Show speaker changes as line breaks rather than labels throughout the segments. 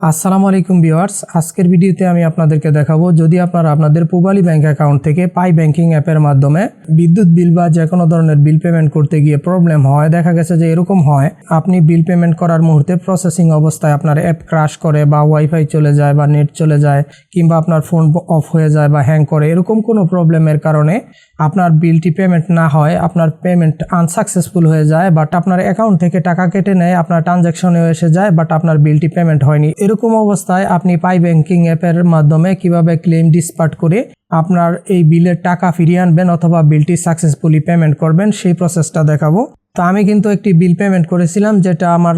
আসসালামু আলাইকুম ভিউয়ার্স, আজকের ভিডিওতে আমি আপনাদেরকে দেখাবো, যদি আপনারা আপনাদের পুবালি ব্যাংক অ্যাকাউন্ট থেকে পাই ব্যাংকিং অ্যাপের মাধ্যমে বিদ্যুৎ বিল বা যে কোনো ধরনের বিল পেমেন্ট করতে গিয়ে প্রবলেম হয়, দেখা গেছে যে এরকম হয়, আপনি বিল পেমেন্ট করার মুহূর্তে প্রসেসিং অবস্থায় আপনার অ্যাপ ক্রাশ করে বা ওয়াইফাই চলে যায় বা নেট চলে যায়, কিংবা আপনার ফোন অফ হয়ে যায় বা হ্যাং করে, এরকম কোনো প্রবলেমের কারণে আপনার বিলটি পেমেন্ট না হয়, আপনার পেমেন্ট আনসাকসেসফুল হয়ে যায় বাট আপনার অ্যাকাউন্ট থেকে টাকা কেটে নেয়, আপনার ট্রানজ্যাকশনে এসে যায় বাট আপনার বিলটি পেমেন্ট হয়নি এরকম অবস্থায় আপনি পাই ব্যাংকিং অ্যাপের মাধ্যমে কীভাবে ক্লেম ডিসপার্ট করে আপনার এই বিলের টাকা ফিরিয়ে আনবেন অথবা বিলটি সাকসেসফুলি পেমেন্ট করবেন, সেই প্রসেসটা দেখাবো। তো আমি কিন্তু একটি বিল পেমেন্ট করেছিলাম, যেটা আমার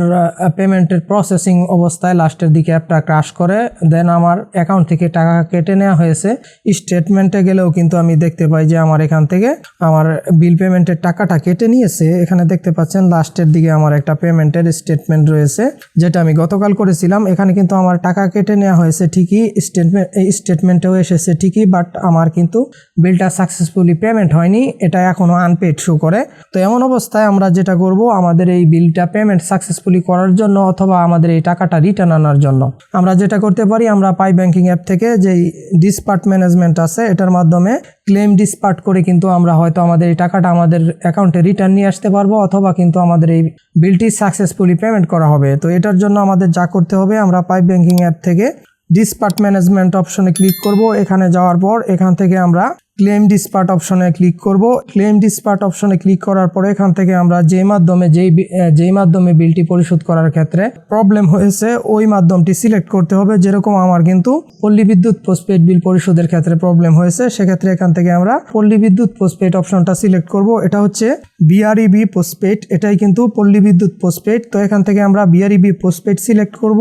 পেমেন্টের প্রসেসিং অবস্থায় লাস্টের দিকে অ্যাপটা ক্রাশ করে। দেন আমার অ্যাকাউন্ট থেকে টাকা কেটে নেওয়া হয়েছে। স্টেটমেন্টে গেলেও কিন্তু আমি দেখতে পাই যে আমার এখান থেকে আমার বিল পেমেন্টের টাকাটা কেটে নিয়েছে। এখানে দেখতে পাচ্ছেন লাস্টের দিকে আমার একটা পেমেন্টের স্টেটমেন্ট রয়েছে, যেটা আমি গতকাল করেছিলাম। এখানে কিন্তু আমার টাকা কেটে নেওয়া হয়েছে ঠিকই স্টেটমেন্ট স্টেটমেন্টেও এসেছে ঠিকই বাট আমার কিন্তু বিলটা সাকসেসফুলি পেমেন্ট হয়নি। এটা এখনও আনপেড শো করে। তো এমন অবস্থায় আমরা যেটা করব, আমাদের এই বিলটা পেমেন্ট সাকসেসফুলি করার জন্য অথবা আমাদের এই টাকাটা রিটার্ন আনার জন্য। আমরা যেটা করতে পারি, আমরা পাই ব্যাংকিং অ্যাপ থেকে যেই ডিসপার্ট ম্যানেজমেন্ট আছে, এটার মাধ্যমে ক্লেম ডিসপার্ট করে কিন্তু আমরা হয়তো আমাদের এই টাকাটা আমাদের অ্যাকাউন্টে রিটার্ন নিয়ে আসতে পারব, অথবা কিন্তু আমাদের এই বিলটি সাকসেসফুলি পেমেন্ট করা হবে। তো এটার জন্য আমাদের যা করতে হবে, আমরা পাই ব্যাংকিং অ্যাপ থেকে ডিসপার্ট ম্যানেজমেন্ট অপশনে ক্লিক করব। এখানে যাওয়ার পর এখান থেকে আমরা ক্লেম ডিসপার্ট অপশনে ক্লিক করব। ক্লেম ডিসপার্ট অপশনে ক্লিক করার পরে এখান থেকে আমরা যেই মাধ্যমে যেই বি- যেই মাধ্যমে বিলটি পরিশোধ করার ক্ষেত্রে প্রবলেম হয়েছে, ওই মাধ্যমটি সিলেক্ট করতে হবে। যেরকম আমার কিন্তু পল্লী বিদ্যুৎ পোস্টপেড বিল পরিশোধের ক্ষেত্রে প্রবলেম হয়েছে, সেক্ষেত্রে এখান থেকে আমরা পল্লী বিদ্যুৎ পোস্টপেড অপশনটা সিলেক্ট করব। এটা হচ্ছে বিআরইবি পোস্টপেড এটাই কিন্তু পল্লী বিদ্যুৎ পোস্টপেড তো এখান থেকে আমরা বিআরইবি পোস্টপেড সিলেক্ট করব।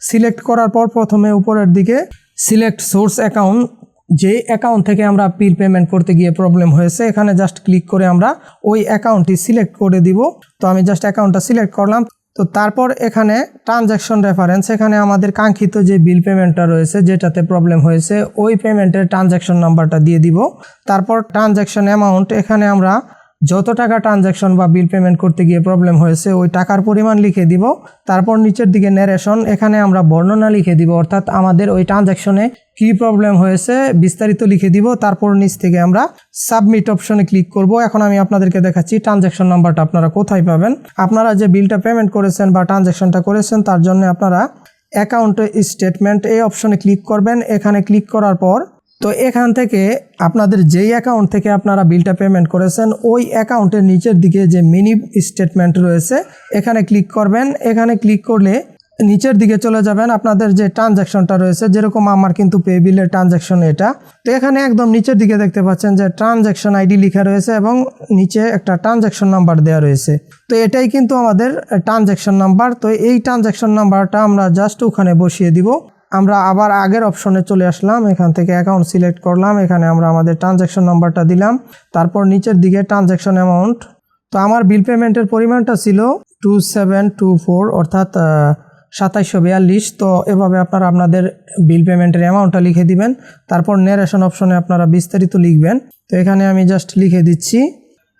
সিলেক্ট করার পর প্রথমে উপরের দিকে সিলেক্ট সোর্স অ্যাকাউন্ট যে অ্যাকাউন্ট থেকে আমরা বিল পেমেন্ট করতে গিয়ে প্রবলেম হয়েছে, এখানে জাস্ট ক্লিক করে আমরা ওই অ্যাকাউন্টটি সিলেক্ট করে দিব। তো আমি জাস্ট অ্যাকাউন্টটা সিলেক্ট করলাম। তো তারপর এখানে ট্রানজ্যাকশন রেফারেন্স এখানে আমাদের কাঙ্ক্ষিত যে বিল পেমেন্টটা রয়েছে, যেটাতে প্রবলেম হয়েছে, ওই পেমেন্টের ট্রানজ্যাকশন নাম্বারটা দিয়ে দিব। তারপর ট্রানজ্যাকশন অ্যামাউন্ট এখানে আমরা যত টাকা ট্রানজ্যাকশন বা বিল পেমেন্ট করতে গিয়ে প্রবলেম হয়েছে, ওই টাকার পরিমাণ লিখে দিব। তারপর নিচের দিকে ন্যারেশন এখানে আমরা বর্ণনা লিখে দিব। অর্থাৎ আমাদের ওই ট্রানজ্যাকশনে কি প্রবলেম হয়েছে, বিস্তারিত লিখে দিব। তারপর নিচ থেকে আমরা সাবমিট অপশনে ক্লিক করব। এখন আমি আপনাদেরকে দেখাচ্ছি ট্রানজ্যাকশন নাম্বারটা আপনারা কোথায় পাবেন? আপনারা যে বিলটা পেমেন্ট করেছেন বা ট্রানজ্যাকশনটা করেছেন, তার জন্য আপনারা অ্যাকাউন্টে স্টেটমেন্ট এই অপশনে ক্লিক করবেন। এখানে ক্লিক করার পর তো এখান থেকে আপনাদের যেই অ্যাকাউন্ট থেকে আপনারা বিলটা পেমেন্ট করেছেন, ওই অ্যাকাউন্টের নিচের দিকে যে মিনি স্টেটমেন্ট রয়েছে, এখানে ক্লিক করবেন। এখানে ক্লিক করলে নিচের দিকে চলে যাবেন। আপনাদের যে ট্রানজ্যাকশনটা রয়েছে, যেরকম আমার কিন্তু পে বিলের ট্রানজ্যাকশন এটা। তো এখানে একদম নিচের দিকে দেখতে পাচ্ছেন যে ট্রানজ্যাকশন আইডি লেখা রয়েছে এবং নিচে একটা ট্রানজ্যাকশন নাম্বার দেওয়া রয়েছে। তো এটাই কিন্তু আমাদের ট্রানজ্যাকশন নাম্বার তো এই ট্রানজ্যাকশন নাম্বারটা আমরা জাস্ট ওখানে বসিয়ে দিব। আমরা আবার আগের অপশনে চলে আসলাম, এখান থেকে অ্যাকাউন্ট সিলেক্ট করলাম, এখানে আমরা আমাদের ট্রানজ্যাকশন নাম্বারটা দিলাম, তারপর নিচের দিকে ট্রানজ্যাকশন অ্যামাউন্ট তো আমার বিল পেমেন্টের পরিমাণটা ছিল টু সেভেন টু ফোর অর্থাৎ সাতাইশশো বিয়াল্লিশ। তো এভাবে আপনারা আপনাদের বিল পেমেন্টের অ্যামাউন্টটা লিখে দিবেন, তারপর নেরেশন অপশনে আপনারা বিস্তারিত লিখবেন। তো এখানে আমি জাস্ট লিখে দিচ্ছি।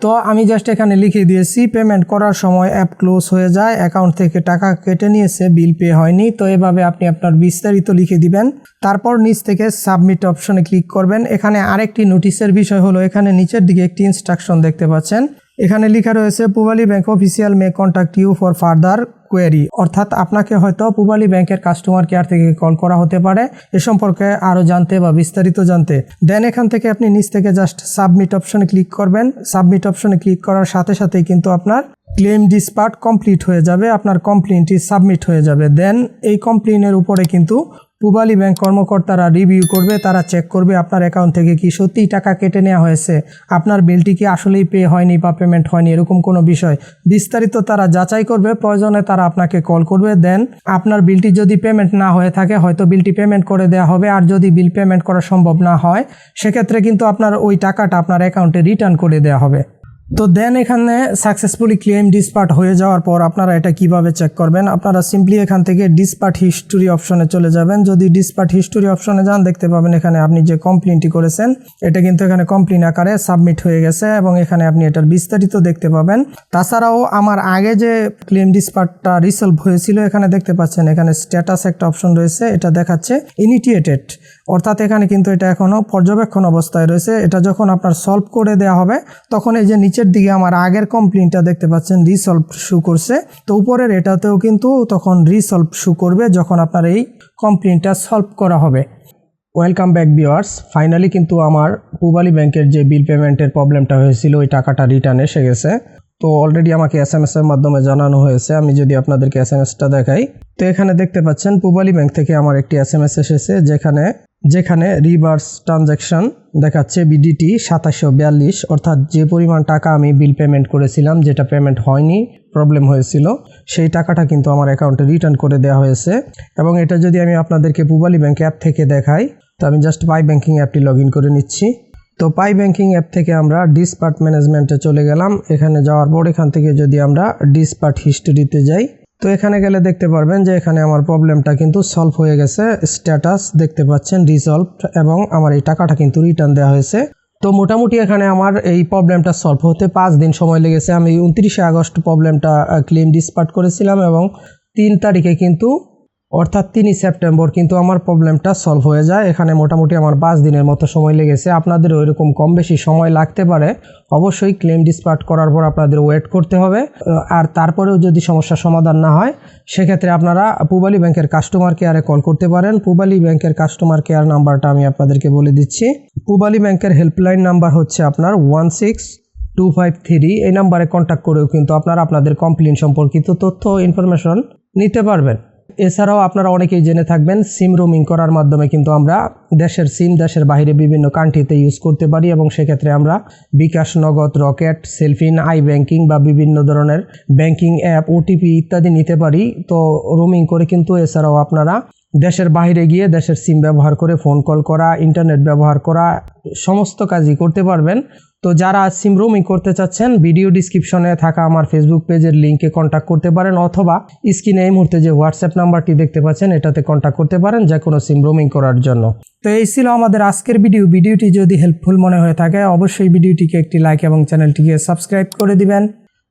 তো আমি জাস্ট এখানে লিখে দিয়েছি পেমেন্ট করার সময় অ্যাপ ক্লোজ হয়ে যায় অ্যাকাউন্ট থেকে টাকা কেটে নিয়েছে বিল পে হয়নি, তো এভাবে আপনি আপনার বিস্তারিত লিখে দিবেন। তারপর নিচ থেকে সাবমিট অপশনে ক্লিক করবেন। এখানে আরেকটি নোটিশের বিষয় হলো, এখানে নিচের দিকে একটি ইনস্ট্রাকশন দেখতে পাচ্ছেন। এখানে লেখা রয়েছে, Pubali bank official may contact you for further query. অর্থাৎ আপনাকে হয়তো পুবালি ব্যাংকের কাস্টমার কেয়ার থেকে কল করা হতে পারে। এ সম্পর্কে আরও জানতে বা বিস্তারিত জানতে দেন এখান থেকে আপনি নিচ থেকে জাস্ট সাবমিট অপশনে ক্লিক করবেন। সাবমিট অপশনে ক্লিক করার সাথে সাথেই কিন্তু আপনার ক্লেম ডিসপার্ট কমপ্লিট হয়ে যাবে, আপনার কমপ্লেনটি সাবমিট হয়ে যাবে। দেন এই কমপ্লেনের উপরে কিন্তু পুবালি ব্যাংক কর্মকর্তারা রিভিউ করবে, তারা চেক করবে আপনার অ্যাকাউন্ট থেকে কি সত্যিই টাকা কেটে নেওয়া হয়েছে, আপনার বিলটি কি আসলেই পে হয়নি বা পেমেন্ট হয়নি, এরকম কোনো বিষয়। বিস্তারিত তারা যাচাই করবে, প্রয়োজনে তারা আপনাকে কল করবে দেন আপনার বিলটি যদি পেমেন্ট না হয়ে থাকে, হয়তো বিলটি পেমেন্ট করে দেওয়া হবে, আর যদি বিল পেমেন্ট করা সম্ভব না হয়, সেক্ষেত্রে কিন্তু আপনার ওই টাকাটা আপনার অ্যাকাউন্টে রিটার্ন করে দেওয়া হবে। তো দেন এখানে সাকসেসফুলি ক্লেম ডিসপার্ট হয়ে যাওয়ার পর আপনারা এটা কীভাবে চেক করবেন? আপনারা সিম্পলি এখান থেকে ডিসপার্ট হিস্টোরি অপশনে চলে যাবেন। যদি ডিসপার্ট হিস্টোরি অপশনে যান, দেখতে পাবেন এখানে আপনি যে কমপ্লেনটি করেছেন, এটা কিন্তু এখানে কমপ্লেন আকারে সাবমিট হয়ে গেছে এবং এখানে আপনি এটার বিস্তারিত দেখতে পাবেন। তাছাড়াও আমার আগে যে ক্লেম ডিসপার্টটা রিসলভ হয়েছিল, এখানে দেখতে পাচ্ছেন এখানে স্ট্যাটাস একটা অপশন রয়েছে, এটা দেখাচ্ছে ইনিটিয়েটেড অর্থাৎ এখানে কিন্তু এটা এখনও পর্যবেক্ষণ অবস্থায় রয়েছে। এটা যখন আপনার সলভ করে দেওয়া হবে, তখন এই যে নিচের দিকে আমার আগের কমপ্লেনটা দেখতে পাচ্ছেন রিসলভ শু করছে। তো উপরের এটাতেও কিন্তু তখন রিসলভ শু করবে যখন আপনার এই কমপ্লেনটা সলভ করা হবে। ওয়েলকাম ব্যাক ভিওয়ার্স ফাইনালি কিন্তু আমার পুবালি ব্যাংকের যে বিল পেমেন্টের প্রবলেমটা হয়েছিল, ওই টাকাটা রিটার্ন এসে গেছে। তো অলরেডি আমাকে এস এম এর মাধ্যমে জানানো হয়েছে। আমি যদি আপনাদেরকে এস এম এসটা দেখাই, তো এখানে দেখতে পাচ্ছেন, পুবালি ব্যাংক থেকে আমার একটি এস এম এস এসেছে, যেখানে যেখানে রিভার্স ট্রানজ্যাকশন দেখাচ্ছে বিডিটি সাতাশশো বিয়াল্লিশ, অর্থাৎ যে পরিমাণ টাকা আমি বিল পেমেন্ট করেছিলাম, যেটা পেমেন্ট হয়নি প্রবলেম হয়েছিল, সেই টাকাটা কিন্তু আমার অ্যাকাউন্টে রিটার্ন করে দেওয়া হয়েছে। এবং এটা যদি আমি আপনাদেরকে পুবালি ব্যাংক অ্যাপ থেকে দেখাই, তো আমি জাস্ট পাই ব্যাংকিং অ্যাপটি লগ করে নিচ্ছি। তো পাই ব্যাংকিং অ্যাপ থেকে আমরা ডিসপার্ট ম্যানেজমেন্টে চলে গেলাম। এখানে যাওয়ার পর এখান থেকে যদি আমরা ডিসপার্ট হিস্টোরিতে যাই তো এখানে গেলে দেখতে পারবেন যে এখানে আমার প্রবলেমটা কিন্তু সলভ হয়ে গেছে। স্ট্যাটাস দেখতে পাচ্ছেন রিজলভ এবং আমার এই টাকাটা কিন্তু রিটার্ন দেওয়া হয়েছে। তো মোটামুটি এখানে আমার এই প্রবলেমটা সলভ হতে পাঁচ দিন সময় লেগেছে। আমি উনত্রিশে আগস্ট প্রবলেমটা ক্লেম ডিসপার্ট করেছিলাম এবং তিন তারিখে কিন্তু অর্থাৎ তিনই সেপ্টেম্বর কিন্তু আমার প্রবলেমটা সলভ হয়ে যায়। এখানে মোটামুটি আমার পাঁচ দিনের মতো সময় লেগেছে। আপনাদের ওইরকম কম বেশি সময় লাগতে পারে। অবশ্যই ক্লেম ডিসপার্ট করার পর আপনাদের ওয়েট করতে হবে। আর তারপরেও যদি সমস্যার সমাধান না হয়, সেক্ষেত্রে আপনারা পুবালি ব্যাংকের কাস্টমার কেয়ারে কল করতে পারেন। পুবালি ব্যাংকের কাস্টমার কেয়ার নাম্বারটা আমি আপনাদেরকে বলে দিচ্ছি। পুবালি ব্যাংকের হেল্পলাইন নাম্বার হচ্ছে আপনার one six two five three এই নাম্বারে কন্ট্যাক্ট করেও কিন্তু আপনারা আপনাদের কমপ্লেন সম্পর্কিত তথ্য ইনফরমেশন নিতে পারবেন। এছাড়াও আপনারা অনেকেই জেনে থাকবেন সিম রোমিং করার মাধ্যমে কিন্তু আমরা দেশের সিম দেশের বাইরে বিভিন্ন কান্ট্রিতে ইউজ করতে পারি এবং সেক্ষেত্রে আমরা বিকাশ, নগদ, রকেট সেলফিন আই ব্যাংকিং বা বিভিন্ন ধরনের ব্যাংকিং অ্যাপ ওটিপি ইত্যাদি নিতে পারি। তো রোমিং করে কিন্তু এছাড়াও আপনারা দেশের বাইরে গিয়ে দেশের সিম ব্যবহার করে ফোন কল করা ইন্টারনেট ব্যবহার করা, সমস্ত কাজই করতে পারবেন। তো যারা সিম রোমিং করতে চাচ্ছেন ভিডিও ডিসক্রিপশনে থাকা আমার ফেসবুক পেজের লিঙ্কে কন্ট্যাক্ট করতে পারেন, অথবা স্ক্রিনে এই মুহূর্তে যে হোয়াটসঅ্যাপ নাম্বারটি দেখতে পাচ্ছেন, এটাতে কন্ট্যাক্ট করতে পারেন যে কোনো সিম রোমিং করার জন্য। তো এই ছিল আমাদের আজকের ভিডিও ভিডিওটি যদি হেল্পফুল মনে হয়ে থাকে, অবশ্যই ভিডিওটিকে একটি লাইক এবং চ্যানেলটিকে সাবস্ক্রাইব করে দিবেন।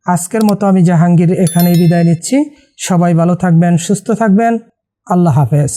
আজকের মতো আমি জাহাঙ্গীর এখানেই বিদায় নিচ্ছি। সবাই ভালো থাকবেন, সুস্থ থাকবেন। আল্লাহ হাফেজ।